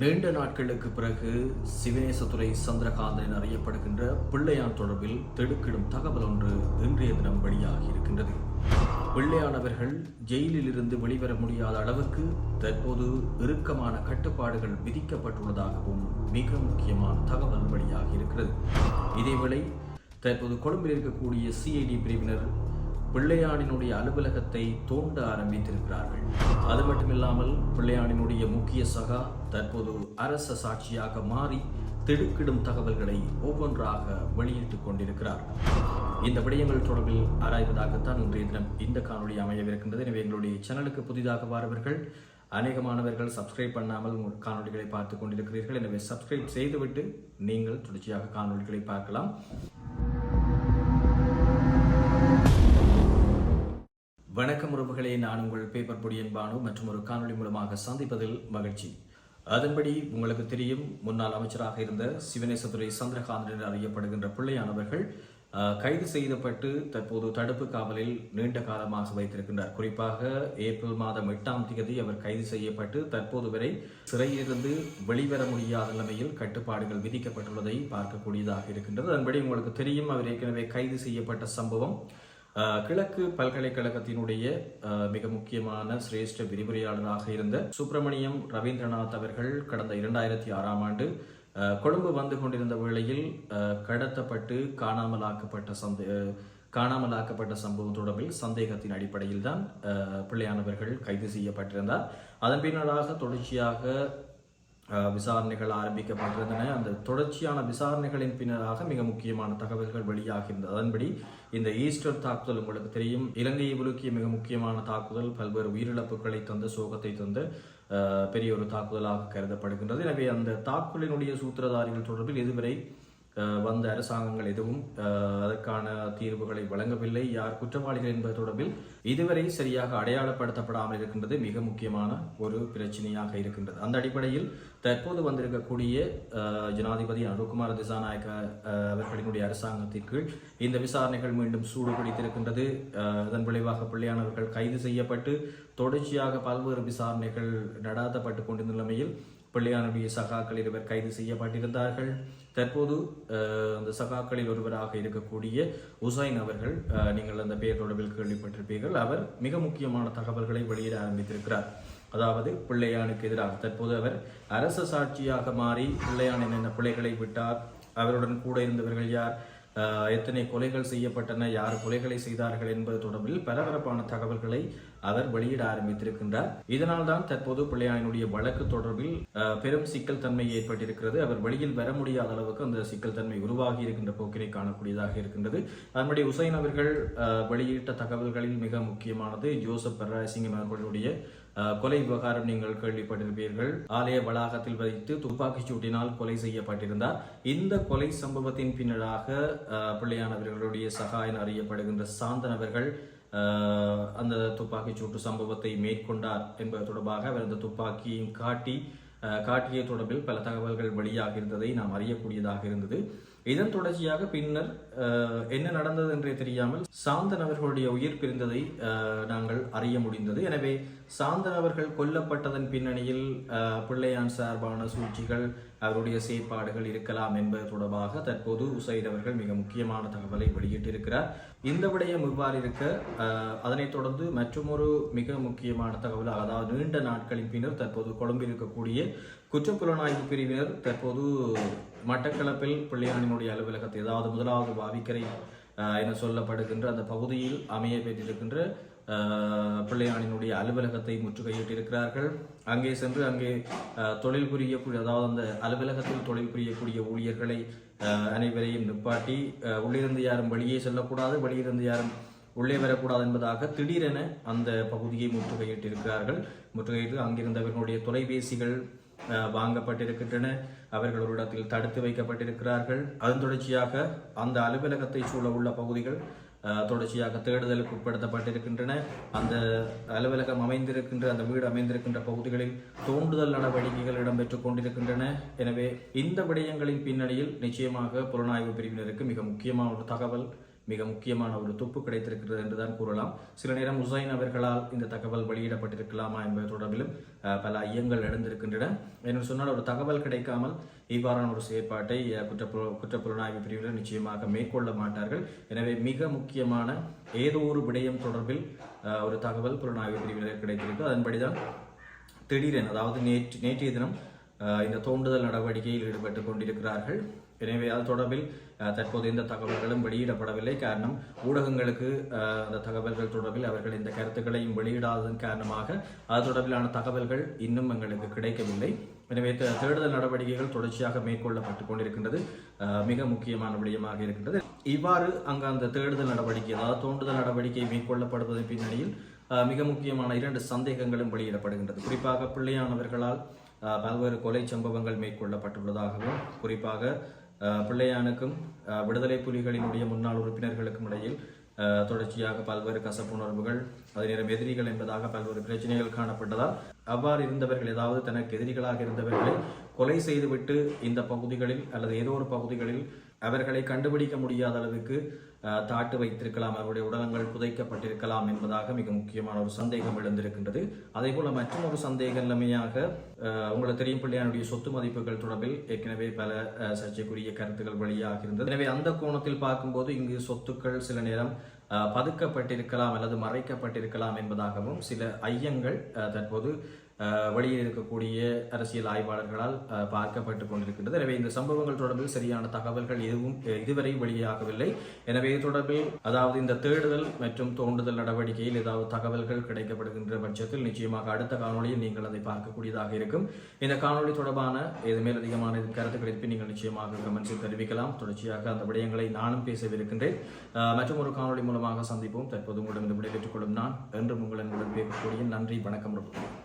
நீண்ட நாட்களுக்கு பிறகு சிவனேசதுரை சந்திரகாந்தன் என அறியப்படுகின்ற பிள்ளையான் தொடர்பில் திடுக்கிடும் தகவல் ஒன்று இன்றைய தினம் வெளியாகி இருக்கின்றது. பிள்ளையானவர்கள் ஜெயிலில் இருந்து வெளிவர முடியாத அளவுக்கு தற்போது இறுக்கமான கட்டுப்பாடுகள் விதிக்கப்பட்டுள்ளதாகவும் மிக முக்கியமான தகவல் வெளியாகி இருக்கிறது. இதேவேளை தற்போது கொழும்பில் இருக்கக்கூடிய சிஐடி பிரிவினர் பிள்ளையானினுடைய அலுவலகத்தை தோண்ட ஆரம்பித்திருக்கிறார்கள். அது மட்டுமில்லாமல் பிள்ளையானினுடைய முக்கிய சகா தற்போது அரச சாட்சியாக மாறி திடுக்கிடும் தகவல்களை ஒவ்வொன்றாக வெளியிட்டுக் கொண்டிருக்கிறார். இந்த விடயங்கள் தொடர்பில் ஆராய்வதாகத்தான் இன்றைய தினம் இந்த காணொலி அமையவிருக்கின்றது. எனவே எங்களுடைய சேனலுக்கு புதிதாக வாரவர்கள் அநேகமானவர்கள் சப்ஸ்கிரைப் பண்ணாமல் உங்கள் காணொளிகளை பார்த்து கொண்டிருக்கிறீர்கள். எனவே சப்ஸ்கிரைப் செய்துவிட்டு நீங்கள் தொடர்ச்சியாக காணொளிகளை பார்க்கலாம். வணக்கம் உறவுகளே நான் உங்கள் பேப்பர் பொடியன் பானு மற்றும் ஒரு காணொளி மூலமாக சந்திப்பதில் மகிழ்ச்சி. அதன்படி உங்களுக்கு தெரியும் முன்னாள் அமைச்சராக இருந்த சிவனேசதுரை சந்திரகாந்தன் அறியப்படுகின்ற பிள்ளையானவர்கள் கைது செய்யப்பட்டு தற்போது தடுப்பு காவலில் நீண்ட காலமாக வைத்திருக்கின்றார். குறிப்பாக ஏப்ரல் மாதம் எட்டாம் தேதி அவர் கைது செய்யப்பட்டு தற்போது வரை சிறையிலிருந்து வெளிவர முடியாத நிலைமையில் கட்டுப்பாடுகள் விதிக்கப்பட்டுள்ளதை பார்க்கக்கூடியதாக இருக்கின்றது. அதன்படி உங்களுக்கு தெரியும் அவர் ஏற்கனவே கைது செய்யப்பட்ட சம்பவம் கிழக்கு பல்கலைக்கழகத்தினுடைய மிக முக்கியமான சிரேஷ்ட விரிவுரையாளராக இருந்த சுப்பிரமணியம் ரவீந்திரநாத் அவர்கள் கடந்த இரண்டாயிரத்தி ஆறாம் ஆண்டு கொழும்பு வந்து கொண்டிருந்த வேளையில் கடத்தப்பட்டு காணாமலாக்கப்பட்ட சந்தே காணாமலாக்கப்பட்ட சம்பவம் தொடர்பில் சந்தேகத்தின் அடிப்படையில் தான் பிள்ளையானவர்கள் கைது செய்யப்பட்டிருந்தார். அதன் பின்னராக தொடர்ச்சியாக விசாரணைகள் ஆரம்பிக்கப்பட்டிருந்தன. அந்த தொடர்ச்சியான விசாரணைகளின் பின்னராக மிக முக்கியமான தகவல்கள் வெளியாகின்றது அதன்படி இந்த ஈஸ்டர் தாக்குதல் உங்களுக்கு தெரியும். இலங்கையை உலுக்கிய மிக முக்கியமான தாக்குதல் பல்வேறு உயிரிழப்புகளை தந்த சோகத்தை தந்த பெரிய ஒரு தாக்குதலாக கருதப்படுகின்றது. எனவே அந்த தாக்குதலினுடைய சூத்திரதாரிகள் தொடர்பில் இதுவரை வந்த அரசாங்கங்கள் எதுவும் அதற்கான தீர்வுகளை வழங்கவில்லை. யார் குற்றவாளிகள் என்பது தொடர்பில் இதுவரை சரியாக அடையாளப்படுத்தப்படாமல் இருக்கின்றது மிக முக்கியமான ஒரு பிரச்சனையாக இருக்கின்றது. அந்த அடிப்படையில் தற்போது வந்திருக்கக்கூடிய ஜனாதிபதி அனுகுமார் திசாநாயக்க அவர்களினுடைய அரசாங்கத்தின் கீழ் இந்த விசாரணைகள் மீண்டும் சூடு பிடித்திருக்கின்றது அதன் விளைவாக பிள்ளையானவர்கள் கைது செய்யப்பட்டு தொடர்ச்சியாக பல்வேறு விசாரணைகள் நடாத்தப்பட்டு கொண்டிருந்த நிலைமையில் பிள்ளையானுடைய சகாக்கள் இருவர் கைது செய்யப்பட்டிருந்தார்கள். தற்போது அந்த சகாக்களில் ஒருவராக இருக்கக்கூடிய உசைன் அவர்கள் நீங்கள் அந்த பெயர் தொடர்பில் கேள்விப்பட்டிருப்பீர்கள். அவர் மிக முக்கியமான தகவல்களை வெளியிட ஆரம்பித்திருக்கிறார். அதாவது பிள்ளையானுக்கு எதிராக. தற்போது அவர் அரச சாட்சியாக மாறி பிள்ளையான் என்னென்ன பிள்ளைகளை விட்டார் அவருடன் கூட இருந்தவர்கள் யார் எத்தனை கொலைகள் செய்யப்பட்டன யார் கொலைகளை செய்தார்கள் என்பது தொடர்பில் பரபரப்பான தகவல்களை அவர் வெளியிட ஆரம்பித்திருக்கின்றார். இதனால் தான் தற்போது பிள்ளையானினுடைய வழக்கு தொடர்பில் அஹ், பெரும் சிக்கல் தன்மை ஏற்பட்டிருக்கிறது. அவர் வெளியில் வர முடியாத அளவுக்கு அந்த சிக்கல் தன்மை உருவாகி இருக்கின்ற போக்கினை காணக்கூடியதாக இருக்கின்றது. அதன்படி உசைன் அவர்கள் வெளியிட்ட தகவல்களில் மிக முக்கியமானது ஜோசப் பர்ராசிங்கம் அவர்களுடைய கொலை விவகாரம் நீங்கள் கேள்விப்பட்டிருப்பீர்கள். ஆலய வளாகத்தில் வைத்து துப்பாக்கிச் சூட்டினால் கொலை செய்யப்பட்டிருந்தார். இந்த கொலை சம்பவத்தின் பின்னராக பிள்ளையானவர்களுடைய சகாயன் அறியப்படுகின்ற சாந்தன் அவர்கள் அந்த துப்பாக்கிச் சூட்டு சம்பவத்தை மேற்கொண்டார் என்பது தொடர்பாக அவர் அந்த துப்பாக்கியும் காட்டி காட்டிய தொடர்பில் பல தகவல்கள் வெளியாக இருந்ததை நாம் அறியக்கூடியதாக இருந்தது. இதன் தொடர்ச்சியாக பின்னர் என்ன நடந்தது என்றே தெரியாமல் சாந்தன் அவர்களுடைய உயிர் பிரிந்ததை நாங்கள் அறிய முடிந்தது. எனவே சாந்தன் அவர்கள் கொல்லப்பட்டதன் பின்னணியில் பிள்ளையான் சார்பான சூழ்ச்சிகள் அவருடைய செயற்பாடுகள் இருக்கலாம் என்பது தொடர்பாக தற்போது உசைத் அவர்கள் மிக முக்கியமான தகவலை வெளியிட்டிருக்கிறார். இந்த விடயம் இவ்வாறு இருக்க அதனைத் தொடர்ந்து மற்றொரு மிக முக்கியமான தகவல் அதாவது நீண்ட நாட்களின் பின்னர் தற்போது கொழும்பில் இருக்கக்கூடிய குற்றப்புலனாய்வு பிரிவினர் தற்போது மட்டக்களப்பில் பிள்ளையானினுடைய அலுவலகத்தை ஏதாவது முதலாவது பாவிக்கரை என சொல்லப்படுகின்ற அந்த பகுதியில் அமைய பெற்றிருக்கின்ற பிள்ளையானினுடைய அலுவலகத்தை முற்றுகையிட்டிருக்கிறார்கள். அங்கே சென்று அங்கே தொழில் புரியக்கூடிய அதாவது அந்த அலுவலகத்தில் தொழில் புரியக்கூடிய ஊழியர்களை அனைவரையும் நிப்பாட்டி உள்ளிருந்து யாரும் வெளியே செல்லக்கூடாது வெளியிருந்து யாரும் உள்ளே வரக்கூடாது என்பதாக திடீரென அந்த பகுதியை முற்றுகையிட்டிருக்கிறார்கள். முற்றுகையிட்டு அங்கிருந்தவர்களுடைய தொலைபேசிகள் வாங்கப்பட்டிருக்கின்றன. அவர்கள் ஒரு இடத்தில் தடுத்து வைக்கப்பட்டிருக்கிறார்கள். அதன் தொடர்ச்சியாக அந்த அலுவலகத்தை சூழ உள்ள பகுதிகள் தொடர்ச்சியாக தேடுதலுக்கு உட்படுத்தப்பட்டிருக்கின்றன. அந்த அலுவலகம் அமைந்திருக்கின்ற அந்த வீடு அமைந்திருக்கின்ற பகுதிகளில் தோண்டுதல் நடவடிக்கைகள் இடம்பெற்றுக் கொண்டிருக்கின்றன. எனவே இந்த விடயங்களின் பின்னணியில் நிச்சயமாக புலனாய்வு பிரிவினருக்கு மிக முக்கியமான ஒரு தகவல் மிக முக்கியமான ஒரு துப்பு கிடைத்திருக்கிறது என்றுதான் கூறலாம். சில நேரம் உசைன் அவர்களால் இந்த தகவல் வெளியிடப்பட்டிருக்கலாமா என்பது தொடர்பிலும் பல ஐயங்கள் எழுந்திருக்கின்றன. என்று சொன்னால் ஒரு தகவல் கிடைக்காமல் இவ்வாறான ஒரு செயற்பாட்டை குற்றப்பு குற்றப்புலனாய்வு பிரிவினர் நிச்சயமாக மேற்கொள்ள மாட்டார்கள். எனவே மிக முக்கியமான ஏதோ ஒரு விடயம் தொடர்பில் ஒரு தகவல் புலனாய்வு பிரிவினர் கிடைத்திருக்கு அதன்படிதான் திடீரென அதாவது நேற்று நேற்றைய தினம் இந்த தோண்டுதல் நடவடிக்கையில் ஈடுபட்டு கொண்டிருக்கிறார்கள். எனவே அது தொடர்பில் தற்போது எந்த தகவல்களும் வெளியிடப்படவில்லை. காரணம் ஊடகங்களுக்கு அந்த தகவல்கள் தொடர்பில் அவர்கள் இந்த கருத்துக்களையும் வெளியிடாததன் காரணமாக அது தொடர்பிலான தகவல்கள் இன்னும் எங்களுக்கு கிடைக்கவில்லை. எனவே தேடுதல் நடவடிக்கைகள் தொடர்ச்சியாக மேற்கொள்ளப்பட்டு கொண்டிருக்கின்றது. மிக முக்கியமான விடயமாக இருக்கின்றது. இவ்வாறு அங்கு அந்த தேடுதல் நடவடிக்கை அதாவது தோண்டுதல் நடவடிக்கை மேற்கொள்ளப்படுவதன் பின்னணியில் மிக முக்கியமான இரண்டு சந்தேகங்களும் வெளியிடப்படுகின்றது. குறிப்பாக பிள்ளையானவர்களால் பல்வேறு கொலை சம்பவங்கள் மேற்கொள்ளப்பட்டுள்ளதாகவும் குறிப்பாக பிள்ளையானுக்கும் விடுதலை புலிகளினுடைய முன்னாள் உறுப்பினர்களுக்கும் இடையில் தொடர்ச்சியாக பல்வேறு கசப்புணர்வுகள் அதே நேரம் எதிரிகள் என்பதாக பல்வேறு பிரச்சனைகள் காணப்பட்டதால் அவ்வாறு இருந்தவர்கள் ஏதாவது தனக்கு எதிரிகளாக இருந்தவர்களை கொலை செய்துவிட்டு இந்த பகுதிகளில் அல்லது ஏதோ ஒரு பகுதிகளில் அவர்களை கண்டுபிடிக்க முடியாத அளவுக்கு தாட்டு வைத்திருக்கலாம் அவருடைய உடலங்கள் புதைக்கப்பட்டிருக்கலாம் என்பதாக மிக முக்கியமான ஒரு சந்தேகம் எழுந்திருக்கின்றது. அதே போல மற்றொரு ஒரு நிலைமையாக உங்களுக்கு தெரியும் பிள்ளையானுடைய சொத்து மதிப்புகள் தொடர்பில் ஏற்கனவே பல சர்ச்சைக்குரிய கருத்துக்கள் வெளியாக இருந்தது எனவே அந்த கோணத்தில் பார்க்கும்போது இங்கு சொத்துக்கள் சில நேரம் பதுக்கப்பட்டிருக்கலாம் அல்லது மறைக்கப்பட்டிருக்கலாம் என்பதாகவும் சில ஐயங்கள் தற்போது வெளியில் இருக்கக்கூடிய அரசியல் ஆய்வாளர்களால் பார்க்கப்பட்டுக் பார்க்கப்பட்டு கொண்டிருக்கின்றது. எனவே இந்த சம்பவங்கள் தொடர்பில் சரியான தகவல்கள் எதுவும் இதுவரை வெளியாகவில்லை. எனவே இது தொடர்பில் அதாவது இந்த தேடுதல் மற்றும் தோண்டுதல் நடவடிக்கையில் ஏதாவது தகவல்கள் கிடைக்கப்படுகின்ற பட்சத்தில் நிச்சயமாக அடுத்த காணொலியில் நீங்கள் அதை பார்க்கக்கூடியதாக இருக்கும். இந்த காணொளி தொடர்பான இது மேலதிகமான கருத்துக்களை நீங்கள் நிச்சயமாக கமெண்ட்ஸில் தெரிவிக்கலாம். தொடர்ச்சியாக அந்த விடயங்களை நானும் பேசவிருக்கின்றேன். மற்றும் ஒரு காணொளி மூலமாக சந்திப்போம். தற்போது உங்களிடம் விடைபெற்றுக் கொள்ளும் நான் என்று உங்கள் பேசக்கூடிய நன்றி வணக்கம் ரொம்ப